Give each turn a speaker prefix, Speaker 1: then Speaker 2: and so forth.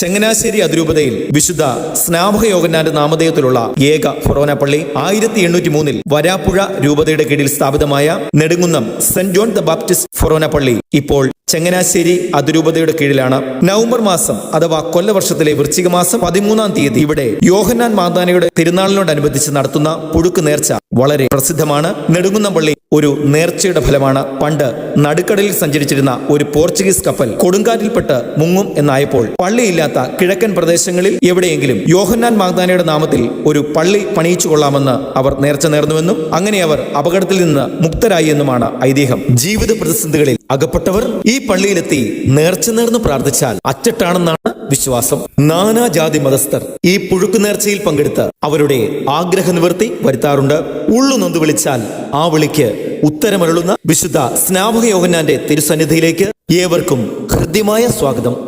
Speaker 1: ചെങ്ങനാശ്ശേരി അതിരൂപതയിൽ വിശുദ്ധ സ്നാപക യോഗനാന്റെ നാമധേയത്തിലുള്ള ഏക ഫൊറോന പള്ളി ആയിരത്തി എണ്ണൂറ്റി മൂന്നിൽ വരാപ്പുഴ രൂപതയുടെ കീഴിൽ സ്ഥാപിതമായ Nedumkunnam saint John the Baptist ഫൊറോന പള്ളി ഇപ്പോൾ ചങ്ങനാശ്ശേരി അതിരൂപതയുടെ കീഴിലാണ്. നവംബർ മാസം അഥവാ കൊല്ലവർഷത്തിലെ വൃശ്ചിക മാസം പതിമൂന്നാം തീയതി ഇവിടെ യോഹന്നാൻ മാതാനയുടെ തിരുനാളിനോടനുബന്ധിച്ച് നടത്തുന്ന പുഴുക്ക് നേർച്ച വളരെ പ്രസിദ്ധമാണ്. നെടുങ്കുന്നം പള്ളി ഒരു നേർച്ചയുടെ ഫലമാണ് പണ്ട് നടുക്കടലിൽ സഞ്ചരിച്ചിരുന്ന ഒരു പോർച്ചുഗീസ് കപ്പൽ. കൊടുങ്കാറ്റിൽപ്പെട്ട് മുങ്ങും എന്നായപ്പോൾ പള്ളിയില്ലാത്ത കിഴക്കൻ പ്രദേശങ്ങളിൽ എവിടെയെങ്കിലും യോഹന്നാൻ മാഗ്ദാനയുടെ നാമത്തിൽ ഒരു പള്ളി പണിയിച്ചു കൊള്ളാമെന്ന് അവർ നേർച്ച നേർന്നുവെന്നും അങ്ങനെ അവർ അപകടത്തിൽ നിന്ന് മുക്തരായി എന്നുമാണ് ഐതിഹ്യം. ജീവിത പ്രതിസന്ധികളിൽ അകപ്പെട്ടവർ ഈ പള്ളിയിലെത്തി നേർച്ച നേർന്ന് പ്രാർത്ഥിച്ചാൽ അച്ചട്ടാണെന്നാണ് വിശ്വാസം. നാനാജാതി മതസ്ഥർ ഈ പുഴുക്കു നേർച്ചയിൽ പങ്കെടുത്ത് അവരുടെ ആഗ്രഹ നിവൃത്തി വരുത്താറുണ്ട്. ഉള്ളു നൊന്ത് വിളിച്ചാൽ ആ വിളിക്ക് ഉത്തരമരുളുന്ന വിശുദ്ധ സ്നാപക യോഹന്നാന്റെ തിരുസന്നിധിയിലേക്ക് ഏവർക്കും ഹൃദ്യമായ സ്വാഗതം.